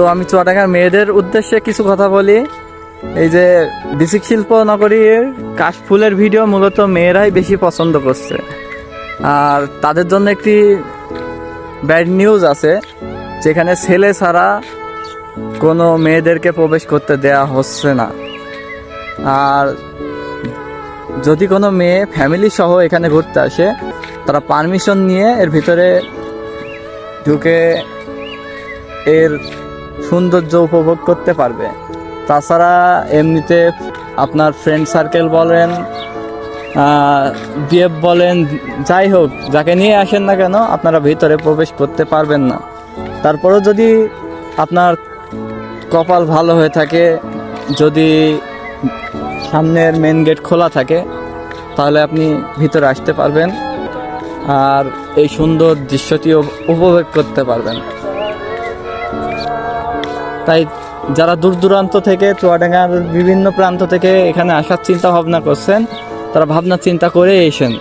তো আমি চুয়াডাঙ্গার মেয়েদের উদ্দেশ্যে কিছু কথা বলি। এই যে বিসিক শিল্প নগরীর কাশফুলের ভিডিও মূলত মেয়েরাই বেশি পছন্দ করছে। আর তাদের জন্য একটি ব্যাড নিউজ আছে, যেখানে ছেলে ছাড়া কোনো মেয়েদেরকে প্রবেশ করতে দেয়া হচ্ছে না। আর যদি কোনো মেয়ে ফ্যামিলি সহ এখানে ঘুরতে আসে, তারা পারমিশন নিয়ে এর ভিতরে ঢুকে এর সৌন্দর্য উপভোগ করতে পারবে। তাছাড়া এমনিতে আপনার ফ্রেন্ড সার্কেল বলেন বিএফ বলেন, যাই হোক, যাকে নিয়ে আসেন না কেন, আপনারা ভিতরে প্রবেশ করতে পারবেন না। তারপরেও যদি আপনার কপাল ভালো হয়ে থাকে, যদি সামনের মেন গেট খোলা থাকে, তাহলে আপনি ভিতরে আসতে পারবেন আর এই সুন্দর দৃশ্যটি উপ- উপভোগ করতে পারবেন। তাই যারা দূর দূরান্ত থেকে চুয়াডাঙ্গার বিভিন্ন প্রান্ত থেকে এখানে আসার চিন্তা ভাবনা করছেন, তারা ভাবনা চিন্তা করে এসেন।